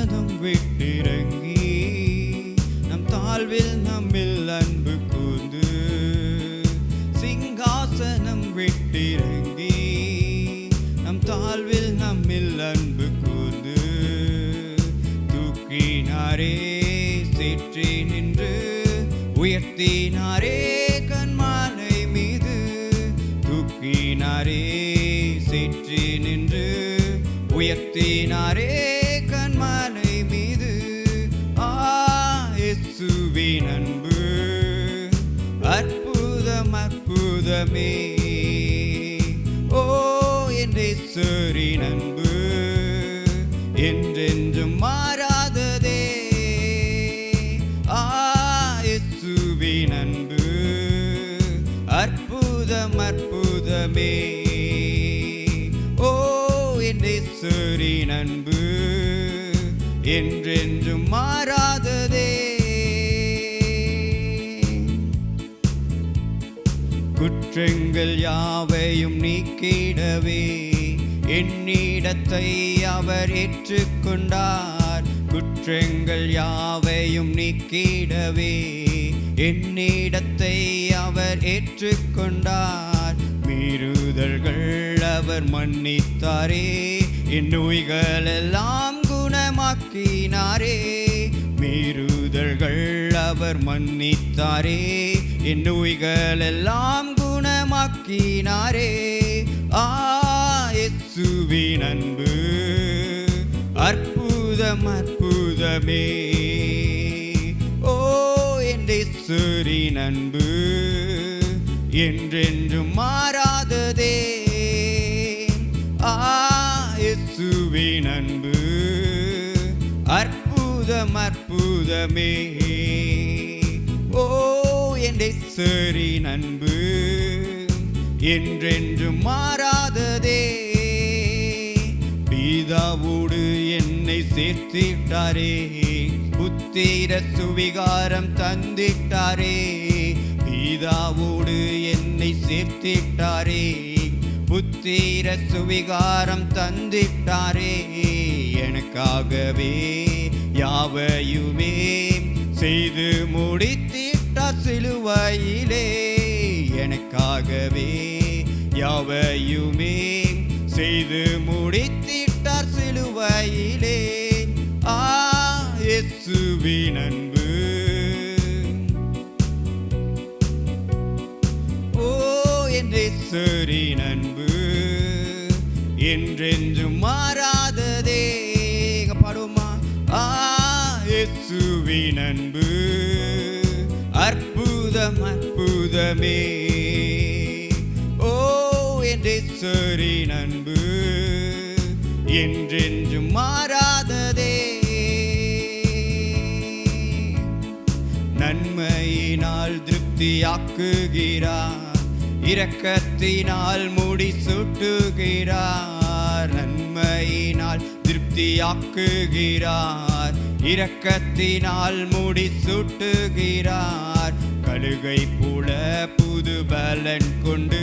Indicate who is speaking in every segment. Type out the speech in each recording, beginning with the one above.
Speaker 1: சிங்காசனம் விட்டிறங்கி மாறாததே. குற்றங்கள் யாவையும் நீக்கிடவே என்னிடத்தை அவர் ஏற்றுக்கொண்டார். குற்றங்கள் யாவையும் நீக்கிடவே என்னிடத்தை அவர் ஏற்றுக்கொண்டார். மீறுதல்கள் அவர் மன்னித்தாரே என் நோய்களெல்லாம் குணமாக்கினாரே. அவர் மன்னித்தாரே. என் நோய்கள் எல்லாம் குணமாக்கினாரே. ஆ இயேசுவின் அன்பு அற்புதம் அற்புதமே. ஓ என் இயேசுவின் அன்பு என்றென்றும் மாறாததே. ஆ இயேசுவின் அன்பு அற்புதம் அற்புதமே. ஓ என் சரி நண்பு. என்றென்று மாறாததே. பீதாவோடு என்னை சேர்த்திட்டாரே. புத்திர சுவிகாரம் தந்திட்டாரே. பீதாவோடு என்னை சேர்த்திட்டாரே. புத்திர சுவிகாரம் தந்திட்டாரே. எனக்காகவே யாவையுமே செய்து முடித்திட்டார் சிலுவையிலே. எனக்காகவே யாவையுமே செய்து முடித்திட்டார் சிலுவையிலே. ஆ இயேசுவின் அன்பு. ஓ என் இயேசுவின் அன்பு. என்றென்றும் அன்பு அற்புதம் அற்புதமே. ஓ என்று இயேசுவின் அன்பு என்றென்றும் மாறாததே. நன்மையினால் திருப்தியாக்குகிறார். இரக்கத்தினால் முடி சுட்டுகிறார். நன்மையினால் திருப்தியாக்குகிறார். இரக்கத்தினால் முடி சுட்டுகிறார் கழுகை போல புது பலன் கொண்டு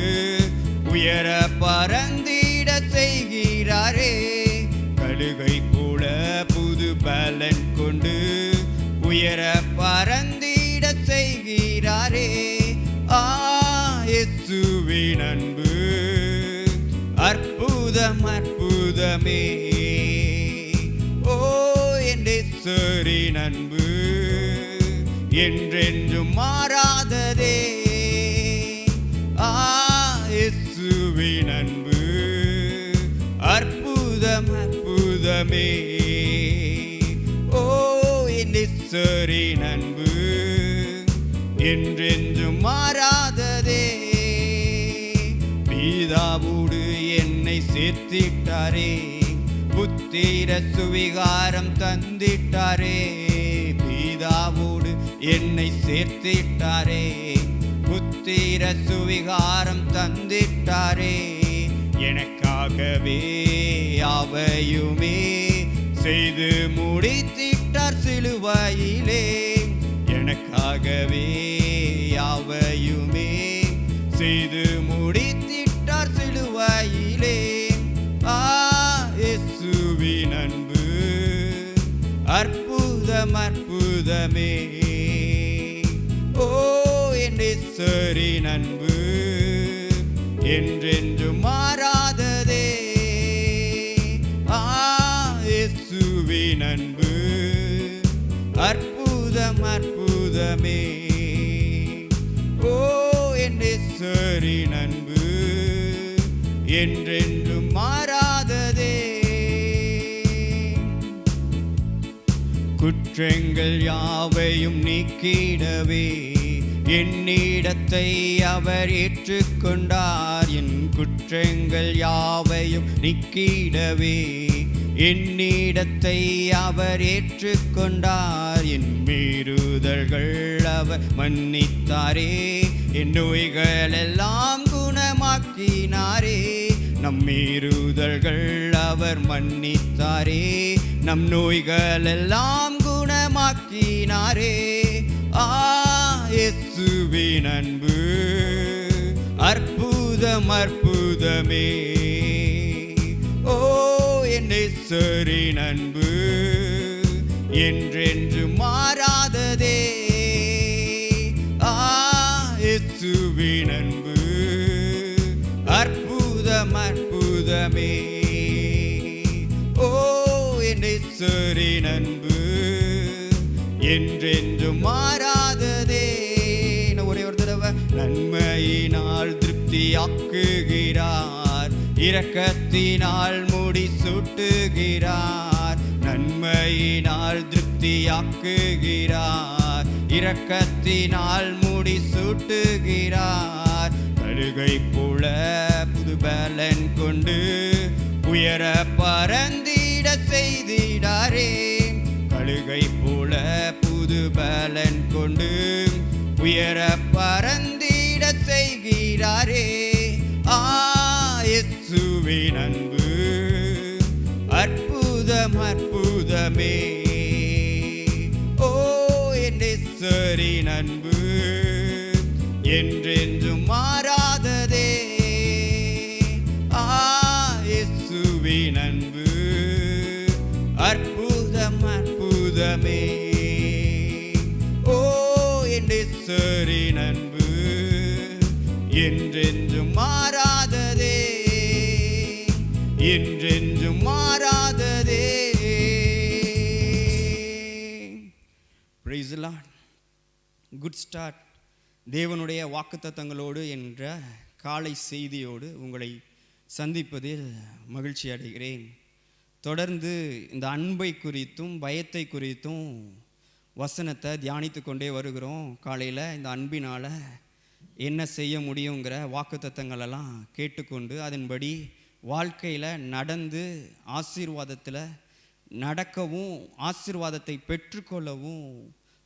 Speaker 1: உயர பறந்திட செய்கிறாரே. கழுகை போல புது பலன் கொண்டு உயர பறந்திட செய்கிறாரே. ஆசுவின் அன்பு அற்புதம் அற்புதமே. சரி நண்பு அன்பு என்றென்றும் மாறாததே. ஆ இயேசுவின் அன்பு அற்புதம் அற்புதமே. ஓ என் நண்பு அன்பு என்றென்றும் மாறாததே. பீதாவோடு என்னை சேர்த்திட்டாரே. புத்திர சுவிகாரம் தந்திட்டாரே பீதாவோடு என்னை சேர்த்திட்டாரே. புத்திர சுவிகாரம் தந்திட்டாரே எனக்காகவே அவையுமே செய்து முடித்திட்டார் சிலுவையிலே. எனக்காகவே அவையுமே செய்து முடித்திட்டார் சிலுவையிலே. அற்புதம் அற்புதமே ஓ என் சரி அன்பு என்றென்று மாறாததே. ஆசுவி இயேசுவின் அற்புதம் அற்புதமே ஓ என் சரி அன்பு என்றென்று குற்றங்கள் யாவையும் நீக்கிடவே. என்னிடத்தை அவர் ஏற்றுக்கொண்டார். என் குற்றங்கள் யாவையும் நீக்கிடவே. என்னிடத்தை அவர் ஏற்றுக்கொண்டார். என் மீறுதல்கள் அவர் மன்னித்தாரே. என் நோய்கள் எல்லாம் குணமாக்கினாரே. நம் மீறுதல்கள் அவர் மன்னித்தாரே. நம் நோய்கள் எல்லாம் குணமாக்கினாரே. ஆ இயேசுவின் அன்பு. அற்புதம் அற்புதமே. ஓ என் நேசரின் அன்பு. என்றென்று மாறாததே. ஆ இயேசுவின் அன்பு. அற்புதம் அற்புதமே. என் அன்பு என்றென்றும் மாறாததே. ஒரே ஒரு தடவை. நன்மையினால் திருப்தியாக்குகிறார். இரக்கத்தினால் முடி சுட்டுகிறார். நன்மையினால் திருப்தியாக்குகிறார். இரக்கத்தினால் முடி சுட்டுகிறார். கழுகை போல புது பலன் கொண்டு உயர செய்திட செய்திடாரே. கழுகை போல புது பலன் கொண்டு உயர பறந்திட செய்கிறாரே. ஆயசுவின் அன்பு அற்புதம் அற்புதமே. ஓ என் நேசரின் அன்பு என்றென்றும் குட் ஸ்டார்ட் தேவனுடைய வாக்குத்தத்தங்களோடு என்ற காலை செய்தியோடு உங்களை சந்திப்பதில் மகிழ்ச்சி அடைகிறேன். தொடர்ந்து இந்த அன்பை குறித்தும் பயத்தை குறித்தும் வசனத்தை தியானித்து கொண்டே வருகிறோம். காலையில் இந்த அன்பினால் என்ன செய்ய முடியுங்கிற வாக்குத்தத்தங்களெல்லாம் கேட்டுக்கொண்டு அதன்படி வாழ்க்கையில் நடந்து ஆசீர்வாதத்தில் நடக்கவும் ஆசீர்வாதத்தை பெற்றுக்கொள்ளவும்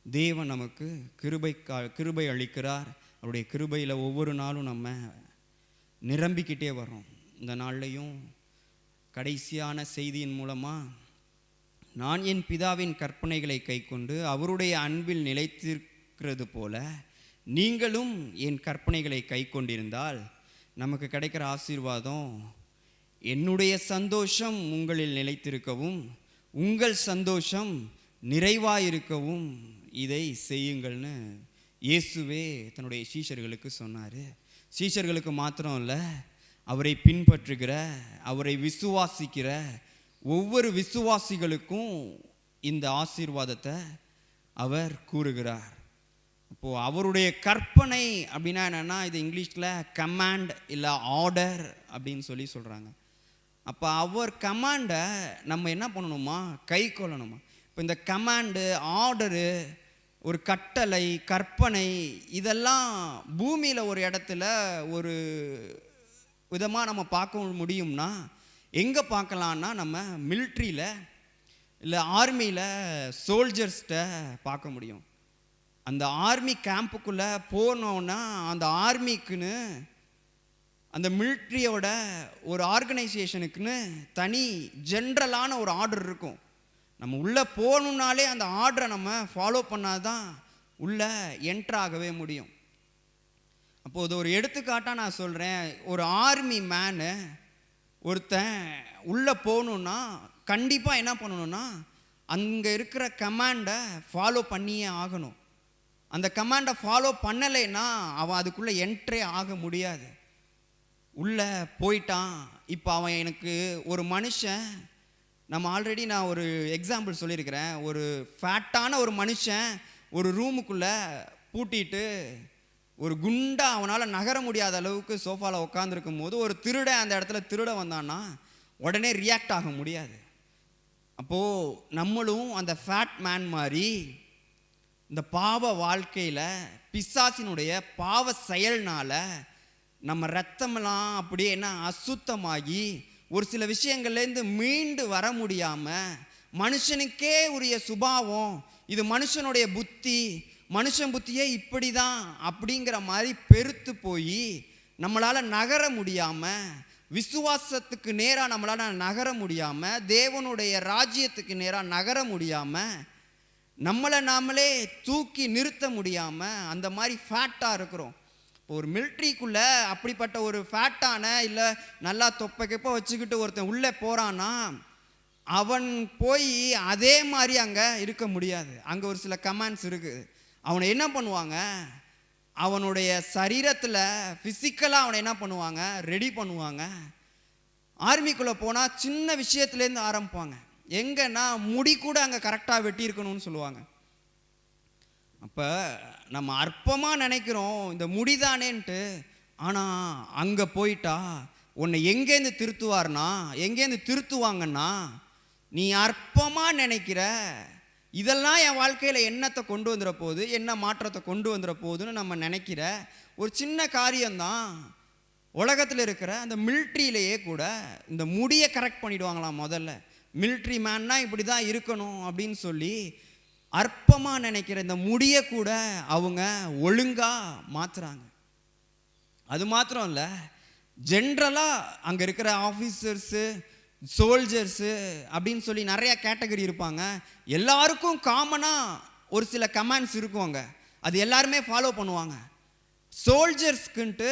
Speaker 1: தேவன் நமக்கு கிருபை கா கிருபை அளிக்கிறார். அவருடைய கிருபையில் ஒவ்வொரு நாளும் நம்ம நிரம்பிக்கிட்டே வர்றோம். இந்த நாள்லையும் கடைசியான செய்தியின் மூலமாக நான் என் பிதாவின் கற்பனைகளை கைக்கொண்டு அவருடைய அன்பில் நிலைத்திருக்கிறது போல நீங்களும் என் கற்பனைகளை கைக்கொண்டிருந்தால் நமக்கு கிடைக்கிற ஆசீர்வாதம் என்னுடைய சந்தோஷம் உங்களில் நிலைத்திருக்கவும் உங்கள் சந்தோஷம் நிறைவாயிருக்கவும் இதை செய்யுங்கள்னு இயேசுவே தன்னுடைய சீஷர்களுக்கு சொன்னார். சீஷர்களுக்கு மாத்திரம் இல்லை அவரை பின்பற்றுகிற அவரை விசுவாசிக்கிற ஒவ்வொரு விசுவாசிகளுக்கும் இந்த ஆசீர்வாதத்தை அவர் கூறுகிறார். அப்போது அவருடைய கற்பனை அப்படின்னா என்னென்னா இது இங்கிலீஷில் கமாண்ட் இல்லை ஆர்டர் அப்படின்னு சொல்லி சொல்கிறாங்க அப்போ அவர் கமாண்டை நம்ம என்ன பண்ணணுமா? கை கொள்ளணுமா? இப்போ இந்த கமாண்டு ஆர்டரு ஒரு கட்டளை கற்பனை இதெல்லாம் பூமியில் ஒரு இடத்துல ஒரு விதமாக நம்ம பார்க்க முடியும்னா எங்கே பார்க்கலான்னா நம்ம மில்ட்ரியில் இல்லை ஆர்மியில் சோல்ஜர்ஸ்கிட்ட பார்க்க முடியும். அந்த ஆர்மி கேம்புக்குள்ளே போனோன்னா அந்த ஆர்மிக்குன்னு அந்த மில்ட்ரியோட ஒரு ஆர்கனைசேஷனுக்குன்னு தனி ஜென்ரலான ஒரு ஆர்டர் இருக்கும். நம்ம உள்ளே போகணுன்னாலே அந்த ஆர்டரை நம்ம ஃபாலோ பண்ணால் தான் உள்ளே என்ட்ராகவே முடியும். அப்போது ஒரு எடுத்துக்காட்டாக நான் சொல்கிறேன் ஒரு ஆர்மி மேனு ஒருத்தன் உள்ளே போகணுன்னா கண்டிப்பாக என்ன பண்ணணும்னா அங்கே இருக்கிற கமாண்டை ஃபாலோ பண்ணியே ஆகணும். அந்த கமாண்டை ஃபாலோ பண்ணலைன்னா அவன் அதுக்குள்ளே என்ட்ரே ஆக முடியாது. உள்ளே போயிட்டான். இப்போ அவன் எனக்கு ஒரு மனுஷன் நம்ம ஆல்ரெடி நான் ஒரு எக்ஸாம்பிள் சொல்லியிருக்கிறேன். ஒரு ஃபேட்டான ஒரு மனுஷன் ஒரு ரூமுக்குள்ளே பூட்டிட்டு ஒரு குண்டா அவனால் நகர முடியாத அளவுக்கு சோஃபாவில் உட்காந்துருக்கும் போது ஒரு திருட அந்த இடத்துல திருட வந்தான்னா உடனே ரியாக்ட் ஆக முடியாது. அப்போது நம்மளும் அந்த ஃபேட் மேன் மாதிரி இந்த பாவ வாழ்க்கையில் பிசாசினுடைய பாவ செயல்னால் நம்ம ரத்தமெல்லாம் அப்படியே என்ன அசுத்தமாகி ஒரு சில விஷயங்கள்லேருந்து மீண்டு வர முடியாமல் மனுஷனுக்கே உரிய சுபாவம் இது மனுஷனுடைய புத்தி மனுஷன் புத்தியே இப்படி தான் அப்படிங்கிற மாதிரி பெருத்து போய் நம்மளால் நகர முடியாமல் விசுவாசத்துக்கு நேராக நம்மளால் நகர முடியாமல் தேவனுடைய ராஜ்யத்துக்கு நேராக நகர முடியாமல் நம்மளை நாமளே தூக்கி நிறுத்த முடியாமல் அந்த மாதிரி ஃபேட்டாக இருக்கிறோம். ஒரு மிலிட்ரிக்குள்ளே அப்படிப்பட்ட ஒரு ஃபேட்டான இல்லை நல்லா தொப்பை வச்சுக்கிட்டு ஒருத்தன் உள்ளே போகிறான்னா அவன் போய் அதே மாதிரி அங்கே இருக்க முடியாது. அங்கே ஒரு சில கமாண்ட்ஸ் இருக்குது. அவனை என்ன பண்ணுவாங்க? அவனுடைய சரீரத்தில் ஃபிசிக்கலாக அவனை என்ன பண்ணுவாங்க? ரெடி பண்ணுவாங்க. ஆர்மிக்குள்ளே போனால் சின்ன விஷயத்துலேருந்து ஆரம்பிப்பாங்க. எங்கன்னா முடி கூட அங்கே கரெக்டாக வெட்டியிருக்கணும்னு சொல்லுவாங்க. அப்போ நம்ம அற்பமாக நினைக்கிறோம் இந்த முடிதானேன்ட்டு. ஆனால் அங்கே போயிட்டா உன்னை எங்கேருந்து திருத்துவார்னா எங்கேருந்து திருத்துவாங்கன்னா நீ அற்பமாக நினைக்கிற இதெல்லாம் என் வாழ்க்கையில் என்னத்தை கொண்டு வந்துட போகுது என்ன மாற்றத்தை கொண்டு வந்துட போகுதுன்னு நம்ம நினைக்கிற ஒரு சின்ன காரியம்தான். உலகத்தில் இருக்கிற அந்த மில்ட்ரியிலேயே கூட இந்த முடியை கரெக்ட் பண்ணிவிடுவாங்களாம் முதல்ல. மில்ட்ரி மேன்னா இப்படி தான் இருக்கணும் அப்படின்னு சொல்லி அற்பமாக நினைக்கிற இந்த முடியை கூட அவங்க ஒழுங்காக மாற்றுறாங்க அது மாத்திரம் இல்லை ஜென்ரலாக அங்கே இருக்கிற ஆஃபீஸர்ஸு சோல்ஜர்ஸு அப்படின்னு சொல்லி நிறையா கேட்டகரி இருப்பாங்க. எல்லாருக்கும் காமனாக ஒரு சில கமாண்ட்ஸ் இருக்கும் அங்கே. அது எல்லாருமே ஃபாலோ பண்ணுவாங்க. சோல்ஜர்ஸ்க்குன்ட்டு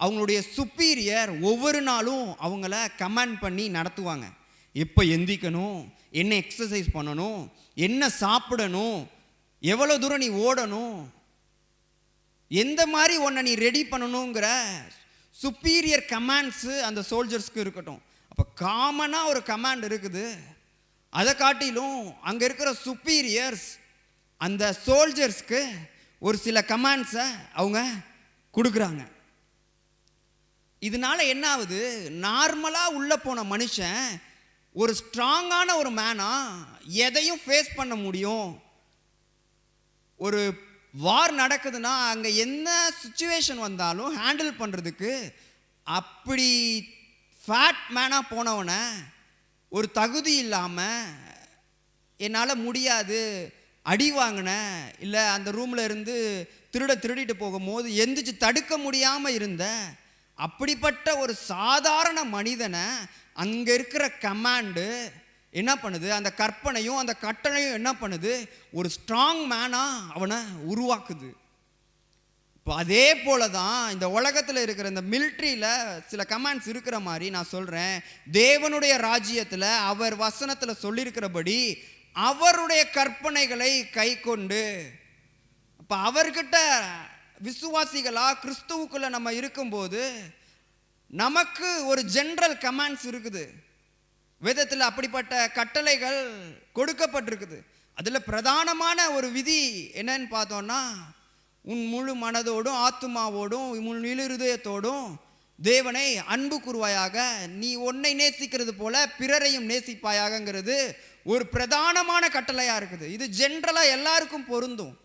Speaker 1: அவங்களுடைய சுப்பீரியர் ஒவ்வொரு நாளும் அவங்கள கமாண்ட் பண்ணி நடத்துவாங்க. எப்போ எந்திக்கணும் என்ன எக்ஸசைஸ் பண்ணணும்? என்ன சாப்பிடணும்? எவ்வளோ தூரம் நீ ஓடணும்? எந்த மாதிரி உன்னை நீ ரெடி பண்ணணுங்கிற சுப்பீரியர் கமாண்ட்ஸு அந்த சோல்ஜர்ஸ்க்கு இருக்கட்டும். அப்போ காமனாக ஒரு கமாண்ட் இருக்குது. அதை காட்டிலும் அங்கே இருக்கிற சுப்பீரியர்ஸ் அந்த சோல்ஜர்ஸ்க்கு ஒரு சில கமாண்ட்ஸை அவங்க கொடுக்குறாங்க. இதனால என்ன ஆகுது? நார்மலாக உள்ளே போன மனுஷன் ஒரு ஸ்ட்ராங்கான ஒரு மேனா எதையும் ஃபேஸ் பண்ண முடியும். ஒரு வார் நடக்குதுன்னா அங்கே என்ன சுச்சுவேஷன் வந்தாலும் ஹேண்டில் பண்ணுறதுக்கு அப்படி ஃபேட் மேனாக போனவனை ஒரு தகுதி இல்லாமல் என்னால் முடியாது அடி வாங்கினேன் இல்லை அந்த ரூமில் இருந்து திருட திருடிட்டு போகும்போது எந்திரிச்சு தடுக்க முடியாமல் இருந்த அப்படிப்பட்ட ஒரு சாதாரண மனிதனை அங்கே இருக்கிற கமாண்டு என்ன பண்ணுது? அந்த கற்பனையும் அந்த கட்டளையும் என்ன பண்ணுது? ஒரு ஸ்ட்ராங் மேனாக அவனை உருவாக்குது. இப்போ அதே போல தான் இந்த உலகத்தில் இருக்கிற இந்த மிலிட்ரியில் சில கமாண்ட்ஸ் இருக்கிற மாதிரி நான் சொல்கிறேன் தேவனுடைய ராஜ்யத்தில் அவர் வசனத்தில் சொல்லியிருக்கிறபடி அவருடைய கற்பனைகளை கை கொண்டு இப்போ அவர்கிட்ட விசுவாசிகளாக கிறிஸ்துவுக்குள்ளே நம்ம இருக்கும்போது நமக்கு ஒரு ஜென்ரல் கமாண்ட்ஸ் இருக்குது. வேதத்தில் அப்படிப்பட்ட கட்டளைகள் கொடுக்கப்பட்டிருக்குது. அதில் பிரதானமான ஒரு விதி என்னன்னு பார்த்தோன்னா உன் முழு மனதோடும் ஆத்துமாவோடும் உன் முழு இருதயத்தோடும் தேவனை அன்பு கூறுவாயாக. நீ உன்னை நேசிக்கிறது போல பிறரையும் நேசிப்பாயாகங்கிறது ஒரு பிரதானமான கட்டளையாக இருக்குது. இது ஜென்ரலாக எல்லாருக்கும் பொருந்தும்.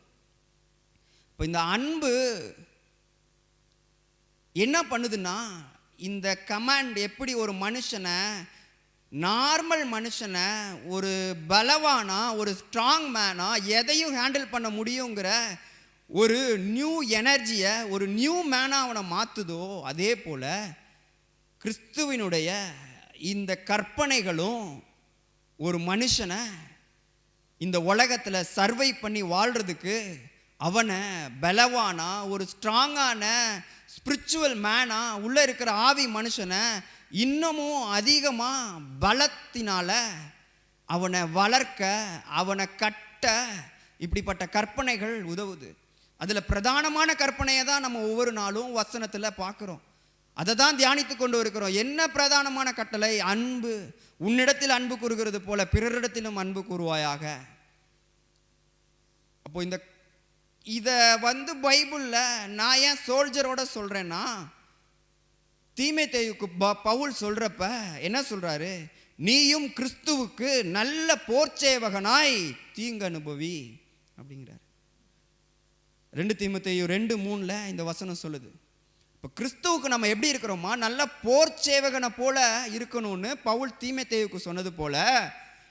Speaker 1: இப்போ இந்த அன்பு என்ன பண்ணுதுன்னா இந்த கமாண்ட் எப்படி ஒரு மனுஷனை நார்மல் மனுஷனை ஒரு பலவானா ஒரு ஸ்ட்ராங் மேனா எதையும் ஹேண்டில் பண்ண முடியுங்கிற ஒரு நியூ எனர்ஜியை ஒரு நியூ மேனாக அவனை மாற்றுதோ அதே போல் கிறிஸ்துவினுடைய இந்த கற்பனைகளும் ஒரு மனுஷனை இந்த உலகத்தில் சர்வை பண்ணி வாழ்கிறதுக்கு அவனை பலவானா ஒரு ஸ்ட்ராங்கான ஸ்பிரிச்சுவல் மேனாக உள்ளே இருக்கிற ஆவி மனுஷனை இன்னமும் அதிகமாக பலத்தினால அவனை வளர்க்க அவனை கட்ட இப்படிப்பட்ட கற்பனைகள் உதவுது. அதில் பிரதானமான கற்பனையை தான் நம்ம ஒவ்வொரு நாளும் வசனத்தில் பார்க்குறோம். அதை தான் தியானித்து கொண்டு இருக்கிறோம். என்ன பிரதானமான கட்டளை? அன்பு. உன்னிடத்தில் அன்பு கூறுகிறது போல பிறரிடத்திலும் அன்பு கூறுவாயாக. அப்போ இந்த இதை வந்து பைபிளில் நான் ஏன் சோல்ஜரோட சொல்கிறேன்னா தீமை தேயுக்கு பவுல் சொல்கிறப்ப என்ன சொல்கிறாரு நீயும் கிறிஸ்துவுக்கு நல்ல போர்ச்சேவகனாய் தீங்கு அனுபவி அப்படிங்கிறார். ரெண்டு தீமத்தையும் ரெண்டு மூணில் இந்த வசனம் சொல்லுது. இப்போ கிறிஸ்துவுக்கு நம்ம எப்படி இருக்கிறோமா? நல்ல போர் சேவகனை போல இருக்கணும்னு பவுல் தீமைத்தேவுக்கு சொன்னது போல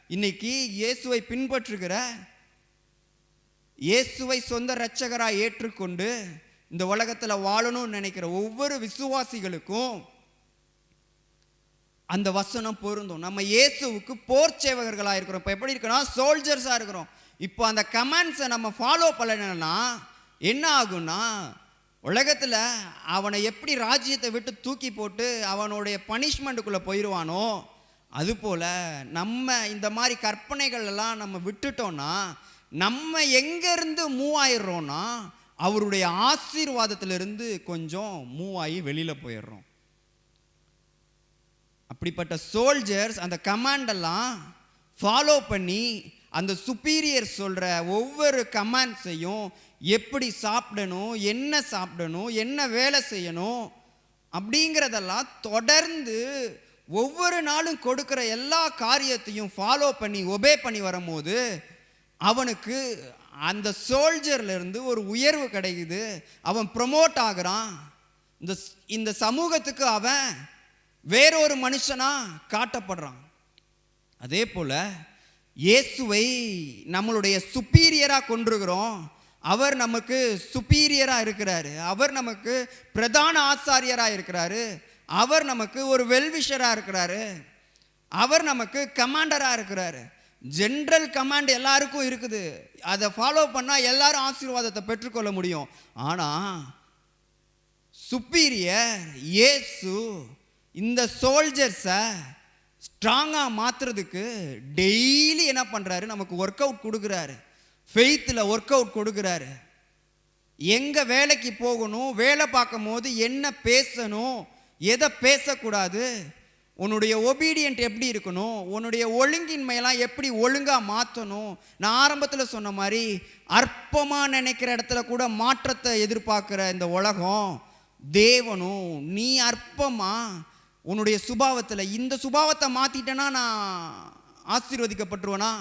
Speaker 1: இன்னைக்கு இயேசுவை பின்பற்றுகிற இயேசுவை சொந்த இரட்சகராக ஏற்றுக்கொண்டு இந்த உலகத்தில் வாழணும்னு நினைக்கிற ஒவ்வொரு விசுவாசிகளுக்கும் அந்த வசனம் பொருந்தும். நம்ம இயேசுவுக்கு போர் சேவகர்களாக இருக்கிறோம். இப்போ எப்படி இருக்கிறோம் சோல்ஜர்ஸாக இருக்கிறோம். இப்போ அந்த கமெண்ட்ஸை நம்ம ஃபாலோ பண்ணலைன்னா என்ன ஆகும்னா உலகத்தில் அவனை எப்படி ராஜ்யத்தை விட்டு தூக்கி போட்டு அவனுடைய பனிஷ்மெண்ட்டுக்குள்ளே போயிடுவானோ அதுபோல் நம்ம இந்த மாதிரி கற்பனைகள் எல்லாம் நம்ம விட்டுட்டோம்னா நம்ம எங்கேருந்து மூவ் ஆயிடுறோன்னா அவருடைய ஆசீர்வாதத்திலிருந்து கொஞ்சம் மூவ் ஆகி வெளியில் போயிடுறோம். அப்படிப்பட்ட சோல்ஜர்ஸ் அந்த கமாண்டெல்லாம் ஃபாலோ பண்ணி அந்த சுப்பீரியர் சொல்கிற ஒவ்வொரு கமாண்ட்ஸையும் எப்படி சாப்பிடணும் என்ன சாப்பிடணும் என்ன வேலை செய்யணும் அப்படிங்கிறதெல்லாம் தொடர்ந்து ஒவ்வொரு நாளும் கொடுக்குற எல்லா காரியத்தையும் ஃபாலோ பண்ணி ஒபே பண்ணி வரும்போது அவனுக்கு அந்த சோல்ஜர்லேருந்து ஒரு உயர்வு கிடைக்குது. அவன் ப்ரொமோட் ஆகிறான். இந்த இந்த சமூகத்துக்கு அவன் வேறொரு மனுஷனாக காட்டப்படுறான். அதே போல் இயேசுவை நம்மளுடைய சுப்பீரியராக கொண்டிருக்கிறோம் அவர் நமக்கு சுப்பீரியராக இருக்கிறாரு. அவர் நமக்கு பிரதான ஆச்சாரியராக இருக்கிறாரு. அவர் நமக்கு ஒரு வெல்விஷராக இருக்கிறாரு. அவர் நமக்கு கமாண்டராக இருக்கிறாரு. ஜென்ரல் கமாண்ட் எல்லாருக்கும் இருக்குது. அதை ஃபாலோ பண்ணால் எல்லாரும் ஆசீர்வாதத்தை பெற்றுக்கொள்ள முடியும். ஆனால் சுப்பீரியர் இயேசு இந்த சோல்ஜர்ஸை ஸ்ட்ராங்காக மாற்றுறதுக்கு டெய்லி என்ன பண்ணுறாரு நமக்கு ஒர்க் அவுட் கொடுக்குறாரு. ஃபெய்த்தில் ஒர்க் அவுட் கொடுக்குறாரு. எங்கே வேலைக்கு போகணும் வேலை பார்க்கும் போது என்ன பேசணும் எதை பேசக்கூடாது உன்னுடைய ஒபீடியன்ட் எப்படி இருக்கணும்? உன்னுடைய ஒழுங்கின்மையெல்லாம் எப்படி ஒழுங்காக மாற்றணும்? நான் ஆரம்பத்தில் சொன்ன மாதிரி அற்பமாக நினைக்கிற இடத்துல கூட மாற்றத்தை எதிர்பார்க்குற இந்த உலகம் தேவனும் நீ அற்பமாக உன்னுடைய சுபாவத்தில் இந்த சுபாவத்தை மாற்றிட்டேன்னா நான் ஆசீர்வதிக்கப்பட்டுருவேனா?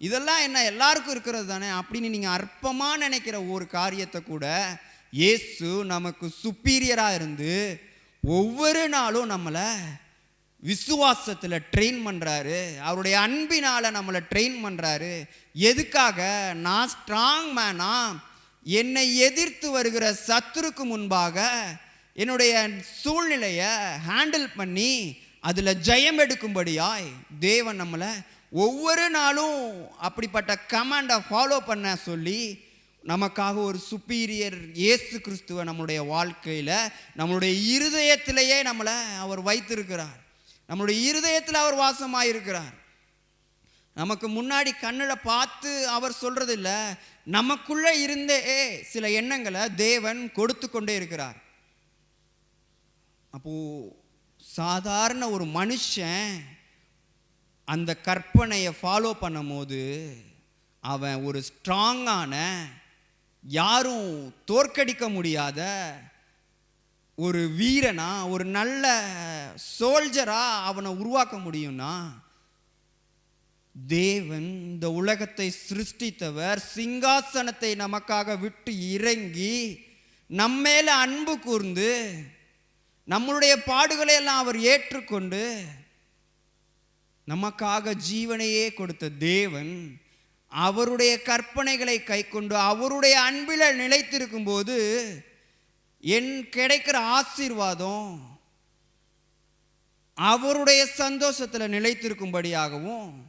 Speaker 1: இதெல்லாம் என்ன எல்லாருக்கும் இருக்கிறது தானே? அப்படின்னு நீங்கள் அற்பமாக நினைக்கிற ஒரு காரியத்தை கூட இயேசு நமக்கு சுப்பீரியராக இருந்து ஒவ்வொரு நாளும் நம்மளை விசுவாசத்தில் ட்ரெயின் பண்ணுறாரு அவருடைய அன்பினால் நம்மளை ட்ரெயின் பண்ணுறாரு எதுக்காக? நான் ஸ்ட்ராங் மேனா என்னை எதிர்த்து வருகிற சத்துருக்கு முன்பாக என்னுடைய சூழ்நிலையை ஹேண்டில் பண்ணி அதில் ஜெயம் எடுக்கும்படியாய் தேவன் நம்மளை ஒவ்வொரு நாளும் அப்படிப்பட்ட கமாண்டை ஃபாலோ பண்ண சொல்லி நமக்காக ஒரு சுப்பீரியர் இயேசு கிறிஸ்துவ நம்மளுடைய வாழ்க்கையில் நம்மளுடைய இருதயத்திலேயே நம்மளை அவர் வைத்திருக்கிறார். நம்மளுடைய இருதயத்தில் அவர் வாசமாக இருக்கிறார் நமக்கு முன்னாடி கண்ணில் பார்த்து அவர் சொல்றது நமக்குள்ளே இருந்தே சில எண்ணங்களை தேவன் கொடுத்து கொண்டே இருக்கிறார். அப்போ சாதாரண ஒரு மனுஷன் அந்த கற்பனையை ஃபாலோ பண்ணும்போது அவன் ஒரு ஸ்ட்ராங்கான யாரும் தோற்கடிக்க முடியாத ஒரு வீரனா ஒரு நல்ல சோல்ஜரா அவனை உருவாக்க முடியும்னா தேவன் இந்த உலகத்தை சிருஷ்டித்தவர் சிங்காசனத்தை நமக்காக விட்டு இறங்கி நம்மேல அன்பு கூர்ந்து நம்மளுடைய பாடுகளை எல்லாம் அவர் ஏற்றுக்கொண்டு நமக்காக ஜீவனையே கொடுத்த தேவன் அவருடைய கற்பனைகளை கைக்கொண்டு அவருடைய அன்பில் நிலைத்திருக்கும் போது என் கிடைக்கிற ஆசீர்வாதம் அவருடைய சந்தோஷத்தில் நிலைத்திருக்கும்படியாகவும்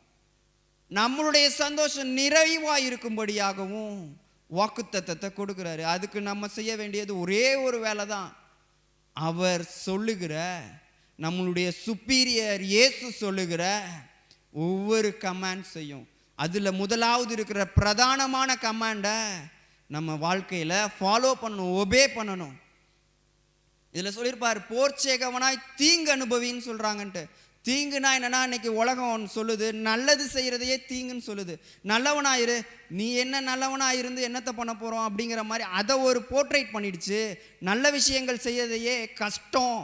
Speaker 1: நம்மளுடைய சந்தோஷம் நிறைவாக இருக்கும்படியாகவும் வாக்குத்தத்தத்தை கொடுக்குறாரு. அதுக்கு நம்ம செய்ய வேண்டியது ஒரே ஒரு வேலை தான் அவர் சொல்லுகிற நம்மளுடைய சுப்பீரியர் இயேசு சொல்லுகிற ஒவ்வொரு கமாண்ட்ஸையும் அதில் முதலாவது இருக்கிற பிரதானமான கமாண்டை நம்ம வாழ்க்கையில் ஃபாலோ பண்ணணும் ஒபே பண்ணணும். இதில் சொல்லியிருப்பார் போர்ச்சேகவனாய் தீங்கு அனுபவின்னு சொல்கிறாங்கன்ட்டு தீங்குனா என்னென்னா இன்னைக்கு உலகம் சொல்லுது நல்லது செய்கிறதையே தீங்குன்னு சொல்லுது. நல்லவனாயிரு நீ என்ன நல்லவனாக இருந்து என்னத்தை பண்ண போகிறோம் அப்படிங்கிற மாதிரி அதை ஒரு போர்ட்ரேட் பண்ணிடுச்சு. நல்ல விஷயங்கள் செய்யறதையே கஷ்டம்.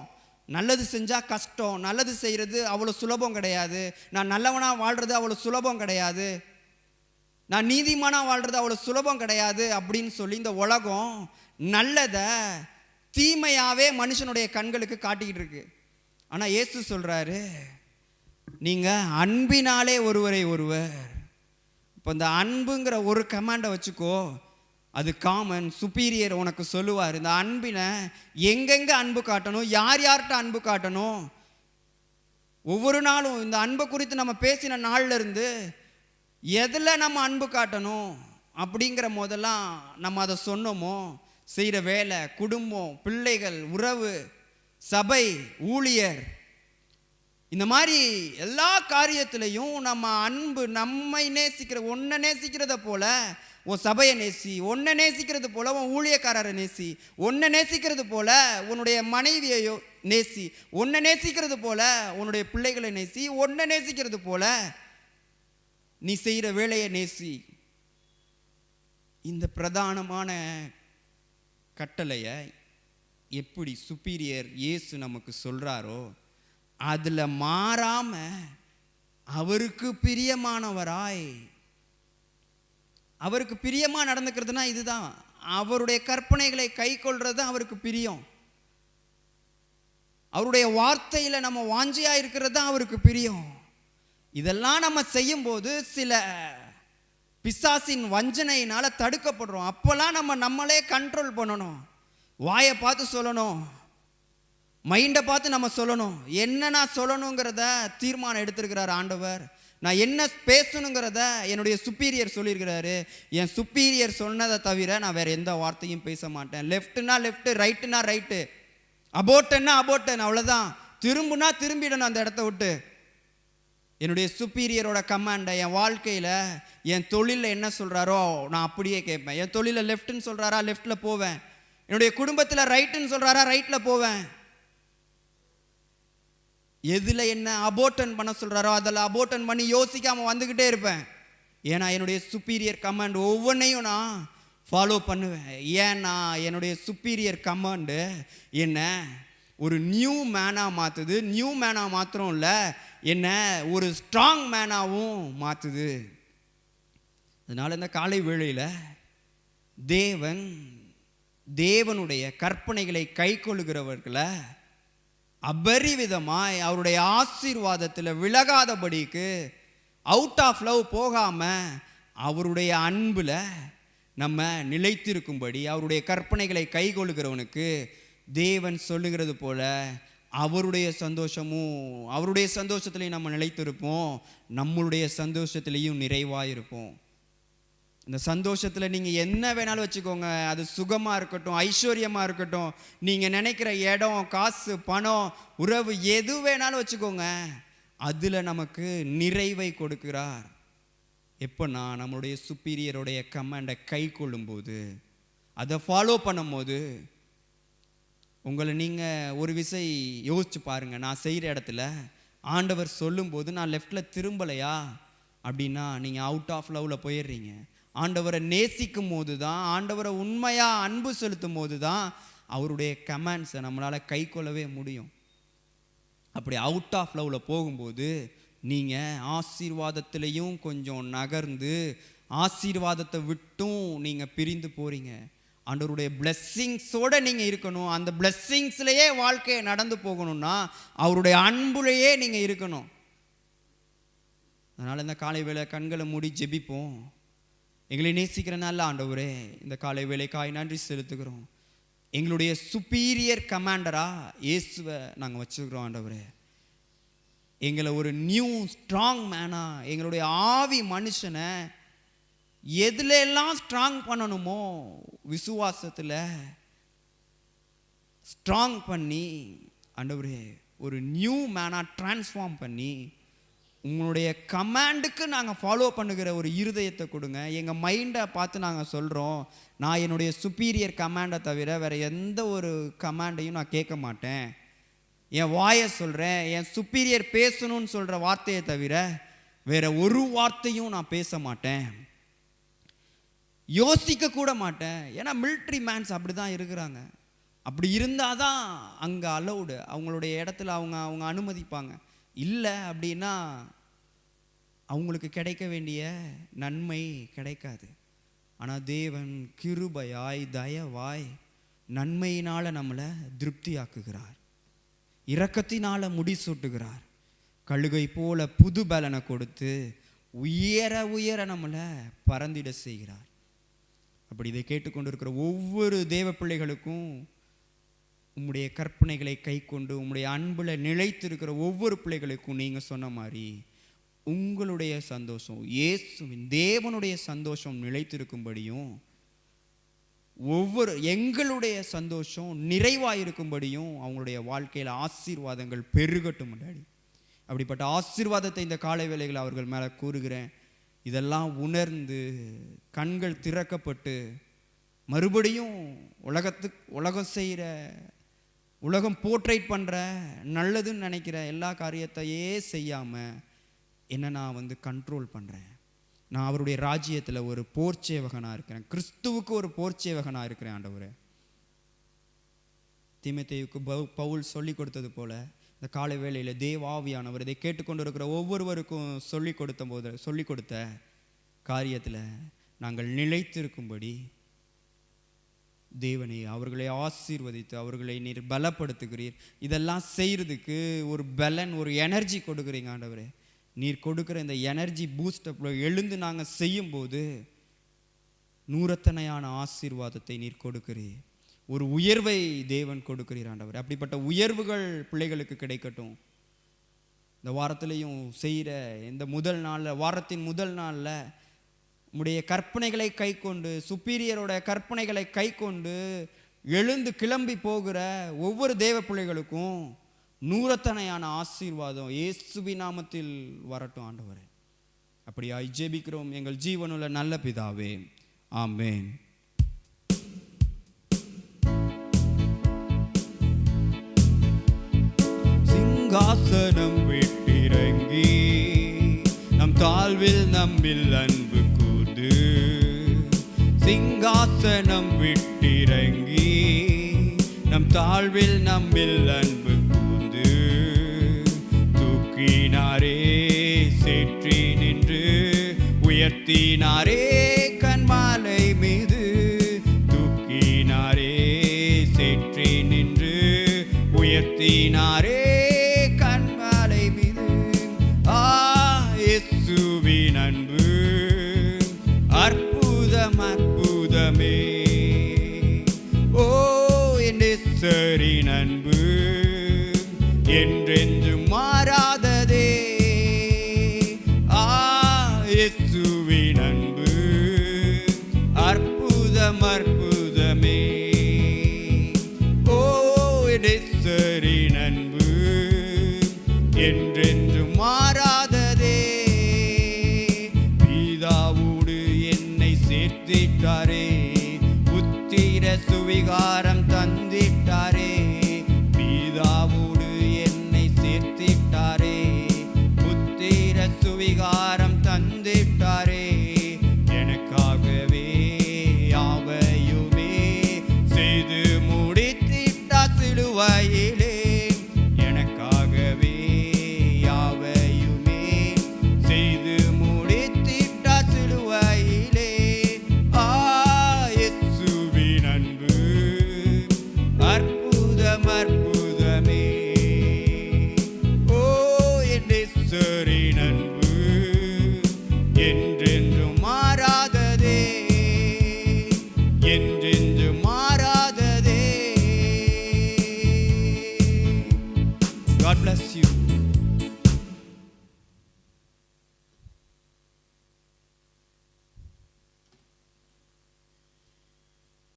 Speaker 1: நல்லது செஞ்சால் கஷ்டம். நல்லது செய்கிறது அவ்வளோ சுலபம் கிடையாது. நான் நல்லவனாக வாழ்கிறது அவ்வளோ சுலபம் கிடையாது. நான் நீதிமானாக வாழ்கிறது அவ்வளோ சுலபம் கிடையாது அப்படின்னு சொல்லி இந்த உலகம் நல்லதை தீமையாகவே மனுஷனுடைய கண்களுக்கு காட்டிக்கிட்டு இருக்கு. ஆனால் இயேசு சொல்கிறாரு நீங்கள் அன்பினாலே ஒருவரை ஒருவர். இப்போ இந்த அன்புங்கிற ஒரு கமாண்டை வச்சுக்கோ அது காமன் சுப்பீரியர் உனக்கு சொல்லுவார். இந்த அன்பினை எங்கெங்கே அன்பு காட்டணும் யார் யார்கிட்ட அன்பு காட்டணும்? ஒவ்வொரு நாளும் இந்த அன்பை குறித்து நம்ம பேசின நாள்லேருந்து எதில் நம்ம அன்பு காட்டணும் அப்படிங்கிற போதெல்லாம் நம்ம அதை சொன்னோமோ செய்கிற வேலை குடும்பம் பிள்ளைகள் உறவு சபை ஊழியர் இந்த மாதிரி எல்லா காரியத்திலையும் நம்ம அன்பு நம்மை நேசிக்கிற ஒன்றை நேசிக்கிறத போல உன் சபையை நேசி ஒன்றை நேசிக்கிறது போல உன் ஊழியக்காரரை நேசி ஒன்றை நேசிக்கிறது போல உன்னுடைய மனைவியையோ நேசி ஒன்றை நேசிக்கிறது போல உன்னுடைய பிள்ளைகளை நேசி ஒன்றை நேசிக்கிறது போல நீ செய்கிற வேலையை நேசி. இந்த பிரதானமான கட்டளையை எப்படி சுப்பீரியர் இயேசு நமக்கு சொல்றாரோ அதில் மாறாம அவருக்கு பிரியமானவராய் அவருக்கு பிரியமா நடந்துக்கிறதுனா இதுதான். அவருடைய கற்பனைகளை கை கொள்றது அவருக்கு பிரியம். அவருடைய வார்த்தையில் நம்ம வாஞ்சியா இருக்கிறது தான் அவருக்கு பிரியம். இதெல்லாம் நம்ம செய்யும்போது சில பிசாசின் வஞ்சனையினால் தடுக்கப்படுறோம். அப்போல்லாம் நம்ம நம்மளே கண்ட்ரோல் பண்ணணும். வாயை பார்த்து சொல்லணும். மைண்டை பார்த்து நம்ம சொல்லணும். என்ன நான் சொல்லணுங்கிறத தீர்மானம் எடுத்திருக்கிறார் ஆண்டவர். நான் என்ன பேசணுங்கிறத என்னுடைய சுப்பீரியர் சொல்லியிருக்கிறாரு. என் சுப்பீரியர் சொன்னதை தவிர நான் வேற எந்த வார்த்தையும் பேச மாட்டேன். லெஃப்ட்னா லெஃப்ட் ரைட்டுனா ரைட்டு அபோட்டன்னா அபோட்டன் அவ்வளோதான் திரும்புனா திரும்பிடணும் அந்த இடத்த விட்டு. என்னுடைய சுப்பீரியரோட கமாண்டை என் வாழ்க்கையில் என் தொழிலில் என்ன சொல்கிறாரோ நான் அப்படியே கேட்பேன். என் தொழிலில் லெஃப்ட்டுன்னு சொல்கிறாரா லெஃப்ட்டில் போவேன். என்னுடைய குடும்பத்தில் ரைட்டுன்னு சொல்கிறாரா ரைட்டில் போவேன். எதில் என்ன அபோட்டன் பண்ண சொல்கிறாரோ அதில் அபோட்டன் பண்ணி யோசிக்காமல் வந்துக்கிட்டே இருப்பேன். ஏன்னா என்னுடைய சுப்பீரியர் கமாண்ட் ஒவ்வொன்றையும் நான் ஃபாலோ பண்ணுவேன். ஏன்னா என்னுடைய சுப்பீரியர் கமாண்டு என்ன? ஒரு நியூ மேனாக மாற்றுது நியூ மேனாக மாத்திரம் இல்லை என்ன ஒரு ஸ்ட்ராங் மேனாகவும் மாற்றுது அதனால் இந்த காலை வேளையில் தேவன் தேவனுடைய கற்பனைகளை கை கொள்ளுகிறவர்களை அபரிவிதமாய் அவருடைய ஆசீர்வாதத்தில் விலகாதபடிக்கு அவுட் ஆஃப் லவ் போகாமல் அவருடைய அன்பில் நம்ம நிலைத்திருக்கும்படி அவருடைய கற்பனைகளை கைகொள்ளுகிறவனுக்கு தேவன் சொல்லுகிறது போல அவருடைய சந்தோஷமும் அவருடைய சந்தோஷத்துலையும் நம்ம நிலைத்திருப்போம். நம்மளுடைய சந்தோஷத்திலையும் நிறைவாக இருப்போம் இந்த சந்தோஷத்தில் நீங்கள் என்ன வேணாலும் வச்சுக்கோங்க. அது சுகமாக இருக்கட்டும் ஐஸ்வர்யமாக இருக்கட்டும். நீங்கள் நினைக்கிற இடம் காசு பணம் உறவு எது வேணாலும் வச்சுக்கோங்க. அதில் நமக்கு நிறைவை கொடுக்கிறார். எப்போனா நம்மளுடைய சுப்பீரியருடைய கமாண்டை கை கொள்ளும்போது அதை ஃபாலோ பண்ணும்போது உங்களை நீங்கள் ஒரு விசை யோசிச்சு பாருங்கள் நான் செய்கிற இடத்துல ஆண்டவர் சொல்லும்போது நான் லெஃப்டில் திரும்பலையா? அப்படின்னா நீங்கள் அவுட் ஆஃப் லவ்வில் போயிடுறீங்க. ஆண்டவரை நேசிக்கும் போது தான் ஆண்டவரை உண்மையாக அன்பு செலுத்தும் போது தான் அவருடைய கமெண்ட்ஸை நம்மளால் கை கொள்ளவே முடியும். அப்படி அவுட் ஆஃப் லவ்வில் போகும்போது நீங்கள் ஆசீர்வாதத்துலேயும் கொஞ்சம் நகர்ந்து ஆசீர்வாதத்தை விட்டும் நீங்கள் பிரிந்து போகிறீங்க ஆண்டவருடைய பிளெஸ்ஸிங்ஸோட நீங்கள் இருக்கணும். அந்த பிளெஸ்ஸிங்ஸ்லேயே வாழ்க்கையை நடந்து போகணும்னா அவருடைய அன்புலேயே நீங்கள் இருக்கணும். அதனால் இந்த காலை வேலை கண்களை மூடி ஜெபிப்போம். எங்களை நேசிக்கிறனால ஆண்டவரே இந்த காலை வேலைக்காய் நன்றி செலுத்துகிறோம். எங்களுடைய சுப்பீரியர் கமாண்டராக இயேசுவை நாங்கள் வச்சுக்கிறோம் ஆண்டவரே. எங்களை ஒரு நியூ ஸ்ட்ராங் மேனாக எங்களுடைய ஆவி மனுஷனை எதுல எல்லாம் ஸ்ட்ராங் பண்ணணுமோ விசுவாசத்தில் ஸ்ட்ராங் பண்ணி ஆண்டவரே ஒரு நியூ மேனாக ட்ரான்ஸ்ஃபார்ம் பண்ணி உங்களுடைய கமாண்டுக்கு நாங்கள் ஃபாலோ பண்ணுகிற ஒரு இருதயத்தை கொடுங்க. எங்கள் மைண்டை பார்த்து நாங்கள் சொல்கிறோம் நான் என்னுடைய சுப்பீரியர் கமாண்டை தவிர வேறு எந்த ஒரு கமாண்டையும் நான் கேட்க மாட்டேன். என் வாயை சொல்கிறேன் என் சுப்பீரியர் பேசணும்னு சொல்கிற வார்த்தையை தவிர வேறு ஒரு வார்த்தையும் நான் பேச மாட்டேன். யோசிக்க கூட மாட்டேன் ஏன்னா military மேன்ஸ் அப்படி தான் இருக்கிறாங்க. அப்படி இருந்தால் தான் அங்கே அலௌடு அவங்களுடைய இடத்துல அவங்க அவங்க அனுமதிப்பாங்க. இல்லை அப்படின்னா அவங்களுக்கு கிடைக்க வேண்டிய நன்மை கிடைக்காது. ஆனால் தேவன் கிருபையாய் தயவாய் நன்மையினால் நம்மளை திருப்தியாக்குகிறார். இரக்கத்தினால் முடிசூட்டுகிறார். கழுகை போல புது பலனை கொடுத்து உயர உயர நம்மளை பறந்திட செய்கிறார். அப்படி இதை கேட்டுக்கொண்டிருக்கிற ஒவ்வொரு தேவ பிள்ளைகளுக்கும் உம்முடைய கற்பனைகளை கை கொண்டு உம்முடைய அன்பில் நிலைத்திருக்கிற ஒவ்வொரு பிள்ளைகளுக்கும் நீங்கள் சொன்ன மாதிரி உங்களுடைய சந்தோஷம் இயேசுவின் தேவனுடைய சந்தோஷம் நிலைத்திருக்கும்படியும் ஒவ்வொரு எங்களுடைய சந்தோஷம் நிறைவாயிருக்கும்படியும் அவங்களுடைய வாழ்க்கையில் ஆசீர்வாதங்கள் பெருகட்டும் முன்னாடி. அப்படிப்பட்ட ஆசீர்வாதத்தை இந்த காலை வேலைகளை அவர்கள் மேலே கூறுகிறேன். இதெல்லாம் உணர்ந்து கண்கள் திறக்கப்பட்டு மறுபடியும் உலகத்துக்கு உலகம் செய்கிற உலகம் போர்ட்ரேட் பண்ணுற நல்லதுன்னு நினைக்கிற எல்லா காரியத்தையே செய்யாமல் என்ன நான் வந்து கண்ட்ரோல் பண்ணுறேன் நான் அவருடைய ராஜ்யத்தில் ஒரு போர்ச்சேவகனாக இருக்கிறேன். கிறிஸ்துவுக்கு ஒரு போர்ச்சேவகனாக இருக்கிறேன் ஆண்டவர். தீமத்தேயுக்கு பவு- பவுல் சொல்லி கொடுத்தது போல் இந்த காலை வேளையில் தேவாவியானவர் இதை கேட்டுக்கொண்டிருக்கிற ஒவ்வொருவருக்கும் சொல்லி கொடுத்த போது சொல்லி கொடுத்த காரியத்தில் நாங்கள் நிலைத்திருக்கும்படி தேவனை அவர்களை ஆசீர்வதித்து அவர்களை நீர் பலப்படுத்துகிறீர். இதெல்லாம் செய்கிறதுக்கு ஒரு பலன் ஒரு எனர்ஜி கொடுக்குறீங்க ஆண்டவரே. நீர் கொடுக்குற இந்த எனர்ஜி பூஸ்டப்பில் எழுந்து நாங்கள் செய்யும்போது நூறத்தனையான ஆசீர்வாதத்தை நீர் கொடுக்கிறீர். ஒரு உயர்வை தேவன் கொடுக்கிறீர் ஆண்டவர். அப்படிப்பட்ட உயர்வுகள் பிள்ளைகளுக்கு கிடைக்கட்டும். இந்த வாரத்திலையும் செய்கிற இந்த முதல் நாளில் வாரத்தின் முதல் நாளில் உடைய கற்பனைகளை கை கொண்டு சுப்பீரியரோட கற்பனைகளை கை கொண்டு எழுந்து கிளம்பி போகிற ஒவ்வொரு தேவ பிள்ளைகளுக்கும் நூறத்தனையான ஆசீர்வாதம் இயேசுவி நாமத்தில் வரட்டும் ஆண்டவரே. அப்படியாய் ஜெபிக்கிறோம். எங்கள் ஜீவனுள்ள நல்ல பிதாவே. ஆமேன். சிங்காசனம் விட்டிறங்கி நம் தாழ்வில் நம்மில் அன்பு கூது சிங்காசனம் விட்டிறங்கி நம் தாழ்வில் நம்மில் அன்பு கூந்து தூக்கினாரே சேற்றி நின்று உயர்த்தினாரே.